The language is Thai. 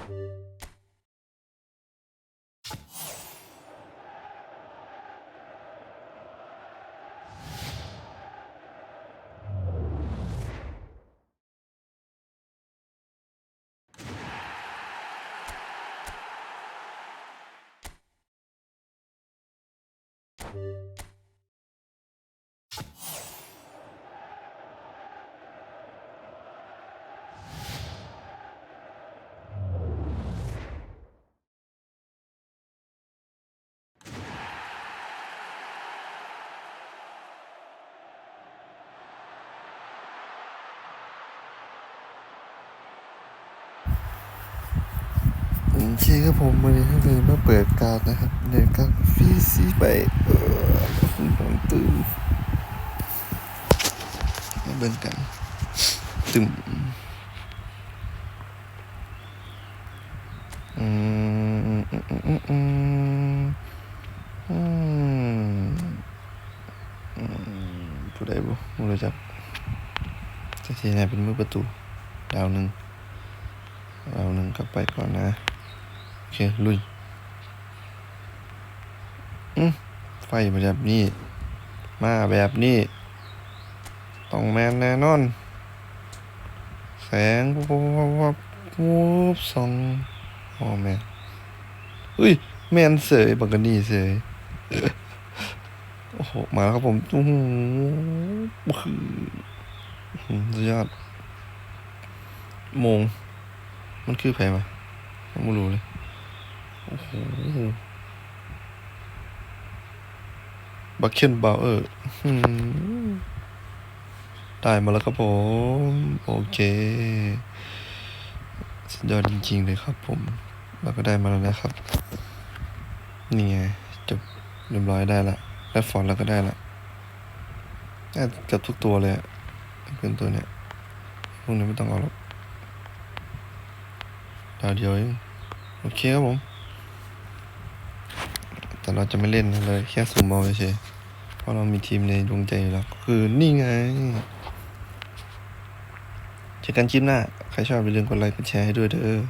โอเคครับผมวันนี้เลยมาเปิดการนะครับเดินการฟรีซีไปเออผมตื่นมาเบิ่งกันตึมอืมอืมอืมอืมอืมอืมอืมผู้ใดบ่ม่รู้จักจะทีไหนเป็นมือประตูดาวหนึ่งดาวหนึ่งกลับไปก่อนนะ อเคลุยอืมไฟมาแบบนี้ มาแบบนี้ ต้องแมนแน่นอน แสงวับวับวับวับวูบสองโอ้แมนอุ้ย แมนเสยบักกะนี่เสยโอ้โห มาแล้วครับผมโอ้โหคือสุดยอดโมง มันคือไผมาผมไม่รู้เลย บัคเคนบาวเออร์ได้มาแล้วครับผม โอเค สุดยอดจริงๆเลยครับผม เราก็ได้มาแล้วนะครับ นี่ไงจบเรียบร้อยได้ละแรดฟอร์ดเราก็ได้ละน่าจะเกือบทุกตัวเลยอะเป็นตัวเนี้ยพวกนี้ไม่ต้องเอาหรอกดาวเดียวเอง โอเคครับผม แต่เราจะไม่เล่นเลยแค่สุ่มเอาเฉยๆเพราะเรามีทีมในดวงใจอยู่แล้วคือนี่ไงเจอกันคลิปหน้า ใครชอบอย่าลืมกดไลค์กดแชร์ให้ด้วยเด้อ